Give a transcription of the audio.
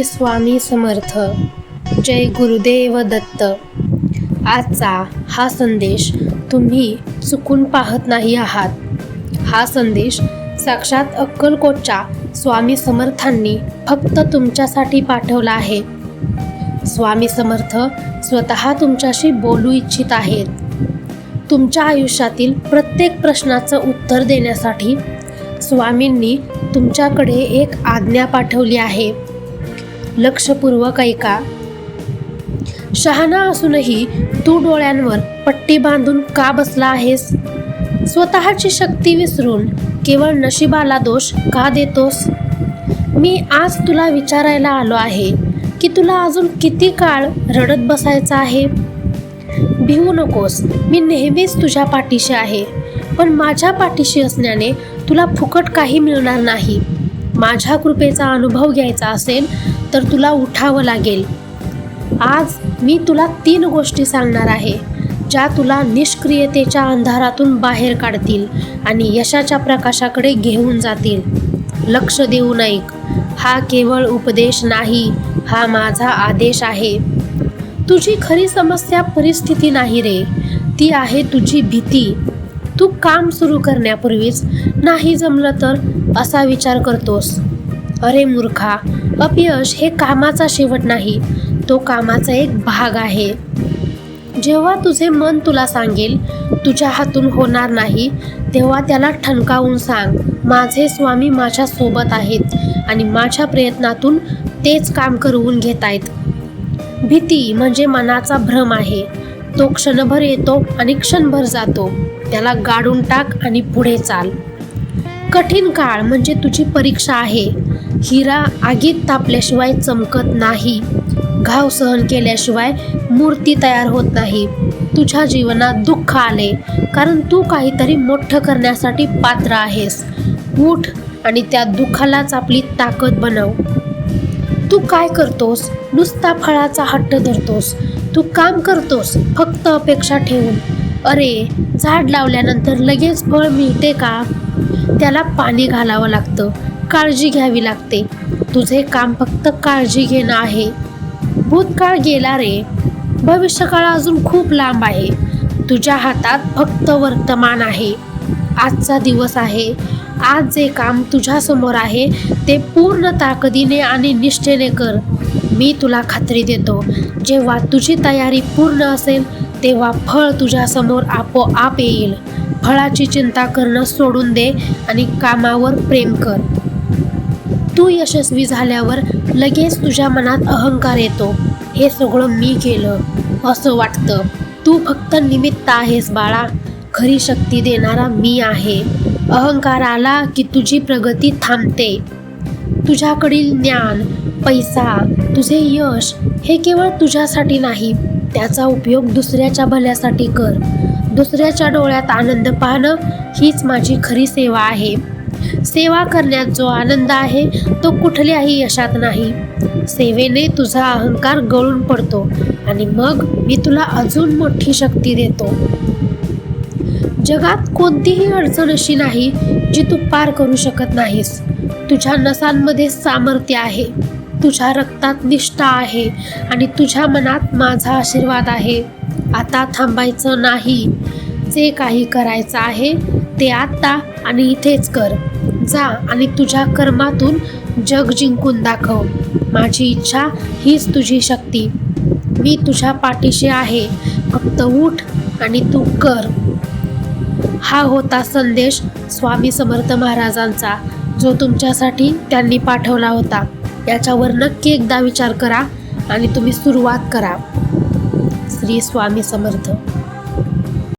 श्री स्वामी समर्थ. जय गुरुदेव दत्त. आजचा हा संदेश तुम्ही चुकून पाहत नाही आहात. हा संदेश साक्षात अक्कलकोटच्या स्वामी समर्थांनी फक्त तुमच्यासाठी पाठवला आहे. स्वामी समर्थ स्वतः तुमच्याशी बोलू इच्छित आहेत. तुमच्या आयुष्यातील प्रत्येक प्रश्नाचं उत्तर देण्यासाठी स्वामींनी तुमच्याकडे एक आज्ञा पाठवली आहे. लक्षपूर्वक ऐका. शहाणा असूनही तू डोळ्यांवर पट्टी बांधून का बसला आहेस? स्वतःची शक्ती विसरून केवळ नशिबाला दोष का देतोस? मी आज तुला विचारायला आलो आहे की तुला अजून किती काळ रडत बसायचं आहे? भिवू नकोस मी नेहमीच तुझ्या पाठीशी आहे पण माझ्या पाठीशी असण्याने तुला फुकट काही मिळणार नाही. माझ्या कृपेचा अनुभव घ्यायचा असेल तर तुला उठावं लागेल. आज मी तुला तीन गोष्टी सांगणार आहे ज्या तुला निष्क्रियतेच्या अंधारातून बाहेर काढतील आणि यशाच्या प्रकाशाकडे घेऊन जातील. लक्ष देऊन ऐक हा केवळ उपदेश नाही हा माझा आदेश आहे. तुझी खरी समस्या परिस्थिती नाही रे ती आहे तुझी भीती. तू काम सुरू करण्यापूर्वीच नाही जमलं तर असा विचार करतोस. अरे मूर्खा अपयश हे कामाचा शेवट नाही तो कामाचा एक भाग आहे. जेव्हा तुझे मन तुला सांगेल तुझ्या हातून होणार नाही तेव्हा त्याला ठणकावून सांग माझे स्वामी माझ्या सोबत आहेत आणि माझ्या प्रयत्नातून तेच काम करवून घेत आहेत भीती म्हणजे मनाचा भ्रम आहे. तो क्षणभर येतो आणि क्षणभर जातो. त्याला गाडून टाक आणि पुढे चाल. कठीण काळ म्हणजे तुझी परीक्षा आहे. हिरा आगीत तापल्याशिवाय चमकत नाही. घाव सहन केल्याशिवाय मूर्ती तयार होत नाही. तुझ्या जीवनात दुःख आले कारण तू काहीतरी मोठं करण्यासाठी पात्र आहेस. उठ आणि त्या दुःखालाच आपली ताकद बनव. तू काय करतोस? नुसता फळाचा हट्ट धरतोस. तू काम करतोस फक्त अपेक्षा ठेवून. अरे झाड लावल्यानंतर लगेच फळ मिळते का? त्याला पाणी घालावं लागतं. काळजी घ्यावी लागते. तुझे काम फक्त काळजी घेणं आहे. भूतकाळ गेला रे. भविष्यकाळ अजून खूप लांब आहे. तुझ्या हातात फक्त वर्तमान आहे. आजचा दिवस आहे. आज जे काम तुझ्यासमोर आहे ते पूर्ण ताकदीने आणि निष्ठेने कर. मी तुला खात्री देतो. जेव्हा तुझी तयारी पूर्ण असेल तेव्हा फळ तुझ्यासमोर आपोआप येईल. फळाची चिंता करणं सोडून दे आणि कामावर प्रेम कर. तू यशस्वी झाल्यावर लगेच तुझ्या मनात अहंकार येतो. हे सगळं मी केलं असं वाटतं. तू फक्त निमित्त आहेस बाळा. खरी शक्ती देणारा मी आहे. अहंकार आला की तुझी प्रगती थांबते. तुझ्याकडील ज्ञान पैसा तुझे यश हे केवळ तुझ्यासाठी नाही त्याचा उपयोग दुसऱ्याच्या भल्यासाठी कर. दुसऱ्याच्या डोळ्यात आनंद पाहणं हीच माझी खरी सेवा आहे. सेवा करण्यात जो आनंद आहे तो कुठल्याही यशात नाही. सेवेने तुझा अहंकार गळून पडतो आणि मग मी तुला अजून मोठी शक्ती देतो. जगात कोणतीही अडचण अशी नाही जी तू पार करू शकत नाहीस. तुझ्या नसांमध्ये सामर्थ्य आहे. तुझ्या रक्तात निष्ठा आहे आणि तुझ्या मनात माझा आशीर्वाद आहे. आता थांबायचं नाही. जे काही करायचं आहे ते आत्ता आणि इथेच कर. जा आणि तुझ्या कर्मातून जग जिंकून दाखव. माझी इच्छा हीच तुझी शक्ती. मी तुझ्या पाठीशी आहे. फक्त उठ आणि तू कर. हा होता संदेश स्वामी समर्थ महाराजांचा जो तुमच्यासाठी त्यांनी पाठवला होता. याच्यावर नक्की एकदा विचार करा आणि तुम्ही सुरुवात करा. श्री स्वामी समर्थ.